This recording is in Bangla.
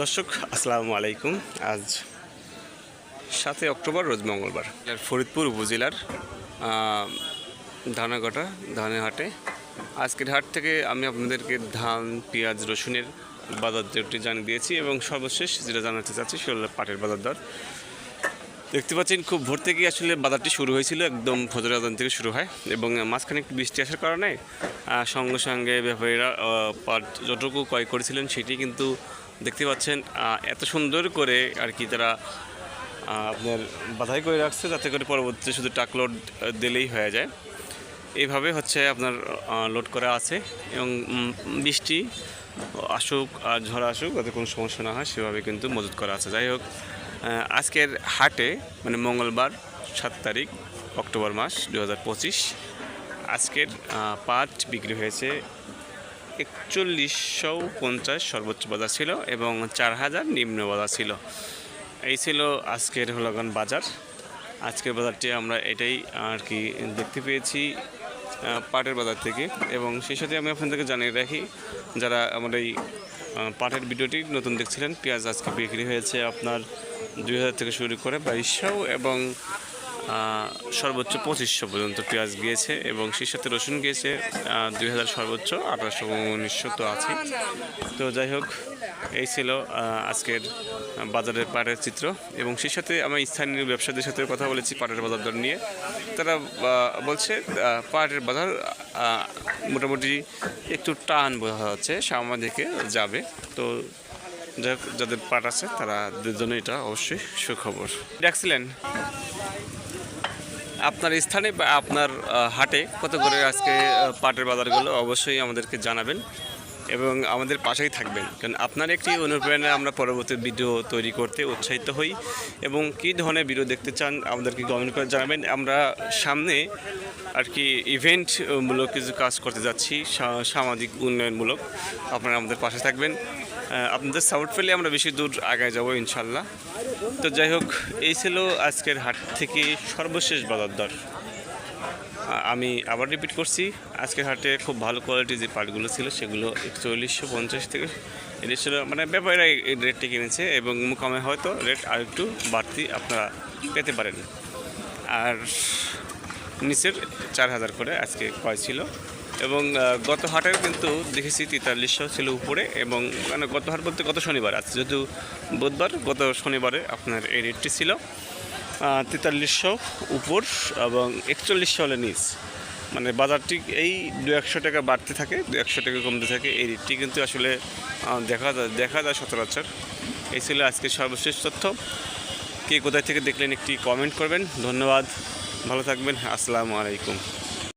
দর্শক, আসসালামু আলাইকুম। আজ সাতই অক্টোবর, রোজ মঙ্গলবার। ফরিদপুর উপজেলার ধানাঘটা ধানের হাটে আজকের হাট থেকে আমি আপনাদেরকে ধান, পেঁয়াজ, রসুনের বাজার দরটি জানিয়ে দিয়েছি এবং সর্বশেষ যেটা জানাতে চাচ্ছি সেটা হলো পাটের বাজার দর। দেখতে পাচ্ছেন, খুব ভোর থেকে আসলে বাজারটি শুরু হয়েছিল, একদম ফজর আদান থেকে শুরু হয় এবং মাঝখানে একটু বৃষ্টি আসার কারণে সঙ্গে সঙ্গে ব্যাপারীরা যতটুকু ক্রয় করেছিলেন সেটি কিন্তু দেখতে পাচ্ছেন এত সুন্দর করে আর কি তারা আপনার বাধাই করে রাখছে যাতে করে পরবর্তীতে শুধু টাক লোড দিলেই হয়ে যায়। এইভাবে হচ্ছে আপনার লোড করা আছে এবং বৃষ্টি আসুক আর ঝড় আসুক, যাতে কোনো সমস্যা না হয়, সেভাবে কিন্তু মজুত করা আছে। যাই হোক আজকের হাটে মানে মঙ্গলবার, সাত তারিখ, অক্টোবর মাস দু হাজার পঁচিশ, আজকের পাট বিক্রি হয়েছে একচল্লিশশো পঞ্চাশ সর্বোচ্চ বাজার ছিল এবং চার হাজার নিম্ন বাজার ছিল। এই ছিল আজকের হলগান বাজার। আজকের বাজারটি আমরা এটাই আর কি দেখতে পেয়েছি পাটের বাজার থেকে। এবং সেই সাথে আমি আপনাদেরকে জানিয়ে রাখি, যারা আমার এই পাটের ভিডিওটি নতুন দেখছিলেন, পেঁয়াজ আজকে বিক্রি হয়েছে আপনার দুই হাজার থেকে শুরু করে বাইশশো এবং সর্বোচ্চ পঁচিশশো পর্যন্ত পেঁয়াজ গিয়েছে এবং সেই সাথে রসুন গিয়েছে দুই হাজার সর্বোচ্চ, আঠারোশো উনিশশো তো আছে তো যাই হোক, এই ছিল আজকের বাজারের পাটের চিত্র এবং সেই সাথে আমি স্থানীয় ব্যবসায়ীদের সাথে কথা বলেছি পাটের বাজার দর নিয়ে। তারা বলছে পাটের বাজার মোটামুটি একটু টান বোঝা যাচ্ছে সামনের দিকে যাবে। তো যাদের পাট আছে, তারা দুজনে এটা অবশ্যই সুখবর। দেখছিলেন? আপনার স্থানে বা আপনার হাটে কত করে আজকে পাটের বাজারগুলো অবশ্যই আমাদেরকে জানাবেন। এবং আমাদের পাশেই থাকবেন। কারণ আপনার একটি অনুপ্রেরণা আমরা পরবর্তী ভিডিও তৈরি করতে উৎসাহিত হই এবং কী ধরনের ভিডিও দেখতে চান আমাদেরকে কমেন্ট করে জানাবেন। আমরা সামনে আর কি ইভেন্ট মূলক কিছু কাজ করতে যাচ্ছি সামাজিক উন্নয়নমূলক। আপনারা আমাদের পাশে থাকবেন। আপনাদের সাপোর্ট পেলে আমরা বেশি দূর আগায় যাব ইনশাল্লাহ। তো যাই হোক, এই ছিল আজকের হাট থেকে সর্বশেষ বাজার দর। আমি আবার রিপিট করছি। আজকের হাটে খুব ভালো কোয়ালিটির যে পাটগুলো ছিল সেগুলো একচল্লিশশো পঞ্চাশ থেকে এটা ছিল মানে ব্যাপারীরা এই রেটটি কিনেছে এবং মুকামে হয়তো রেট আর একটু বাড়তি আপনারা পেতে পারেন। আর নিচের চার হাজার করে আজকে ক্রয় ছিল। এবং গত হাটেও কিন্তু দেখেছি তেতাল্লিশশো ছিল উপরে এবং মানে গত হাট বলতে গত শনিবার আছে যেহেতু বুধবার, গত শনিবারে আপনার এই রেটটি ছিল। তেতাল্লিশশো উপর এবং একচল্লিশশো হলে নিচ। মানে বাজারটি এই দু একশো টাকা বাড়তে থাকে দু একশো টাকা কমতে থাকে। এই রেটটি কিন্তু আসলে দেখা যায় দেখা যায় সচরাচর। এই ছিল আজকে সর্বশেষ তথ্য। কে কোথায় থেকে দেখলেন একটি কমেন্ট করবেন। ধন্যবাদ। ভালো থাকবেন। আসসালামু আলাইকুম।